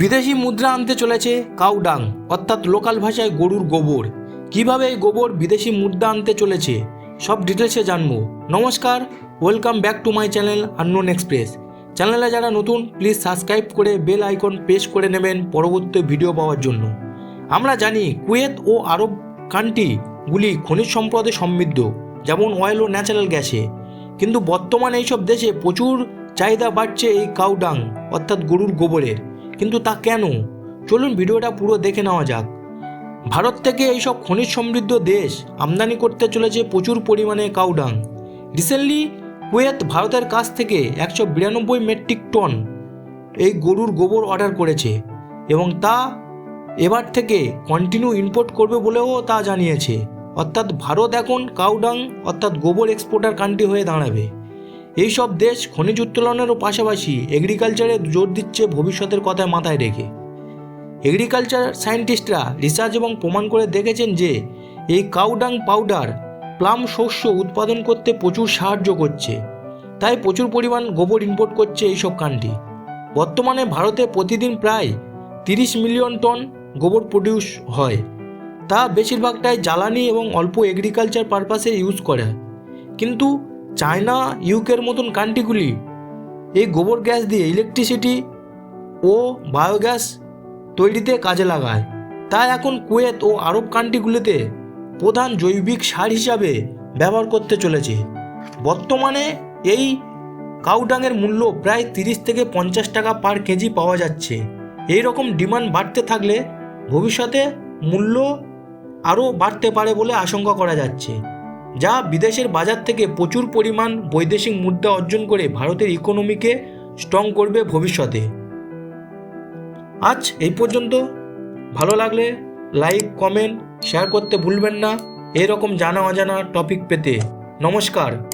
বিদেশি মুদ্রা আনতে চলেছে কাউডাং, অর্থাৎ লোকাল ভাষায় গরুর গোবর। কীভাবে এই গোবর বিদেশি মুদ্রা আনতে চলেছে? সব ডিটেলসে জানব। নমস্কার welcome back to my channel unknown express চ্যানেলে যারা নতুন প্লিজ সাবস্ক্রাইব করে বেল আইকন প্রেস করে নেবেন পরবর্তী ভিডিও পাওয়ার জন্য। আমরা জানি কুয়েত ও আরব কান্ট্রিগুলি খনিজ সম্পদে সমৃদ্ধ, যেমন অয়েল ও ন্যাচারাল গ্যাসে কিন্তু বর্তমানে এইসব দেশে প্রচুর চাহিদা বাড়ছে এই কাউডাং, অর্থাৎ গরুর গোবরের। কিন্তু তা কেন? চলুন ভিডিওটা পুরো দেখে নেওয়া যাক। ভারত থেকে এইসব খনিজ সমৃদ্ধ দেশ আমদানি করতে চলেছে প্রচুর পরিমাণে কাউডাং। রিসেন্টলি কুয়েত ভারতের কাছ থেকে একশো বিরানব্বই মেট্রিক টন এই গরুর গোবর অর্ডার করেছে এবং তা এবার থেকে কন্টিনিউ ইম্পোর্ট করবে বলেও তা জানিয়েছে। অর্থাৎ ভারত এখন কাউডাং, অর্থাৎ গোবর এক্সপোর্টার কান্ট্রি হয়ে দাঁড়াবে। এই সব দেশ খনিজ উত্তোলনেরও পাশাপাশি এগ্রিকালচারে জোর দিচ্ছে ভবিষ্যতের কথা মাথায় রেখে। এগ্রিকালচার সায়েন্টিস্টরা রিসার্চ এবং প্রমাণ করে দেখেছেন যে, এই কাউডাং পাউডার প্লাম শস্য উৎপাদন করতে প্রচুর সাহায্য করছে। তাই প্রচুর পরিমাণ গোবর ইম্পোর্ট করছে এইসব কান্ট্রি বর্তমানে ভারতে প্রতিদিন প্রায় তিরিশ মিলিয়ন টন গোবর প্রডিউস হয়। তা বেশিরভাগটাই জ্বালানি এবং অল্প এগ্রিকালচার পারপাসে ইউজ করে। কিন্তু চায়না ইউকের মতন কান্ট্রিগুলি এই গোবর গ্যাস দিয়ে ইলেকট্রিসিটি ও বায়োগ্যাস তৈরিতে কাজে লাগায়। তাই এখন কুয়েত ও আরব কান্ট্রিগুলিতে প্রধান জৈবিক সার হিসাবে ব্যবহার করতে চলেছে। বর্তমানে এই কাউডাংয়ের মূল্য প্রায় তিরিশ থেকে পঞ্চাশ টাকা পার কেজি পাওয়া যাচ্ছে। এই রকম ডিমান্ড বাড়তে থাকলে ভবিষ্যতে মূল্য আরও বাড়তে পারে বলে আশঙ্কা করা যাচ্ছে। যা বিদেশের বাজার থেকে প্রচুর পরিমাণ বৈদেশিক মুদ্রা অর্জন করে ভারতের ইকোনমিকে স্ট্রং করবে ভবিষ্যতে। আজ এই পর্যন্ত। ভালো লাগলে লাইক কমেন্ট শেয়ার করতে ভুলবেন না। এরকম জানা অজানা টপিক পেতে। নমস্কার।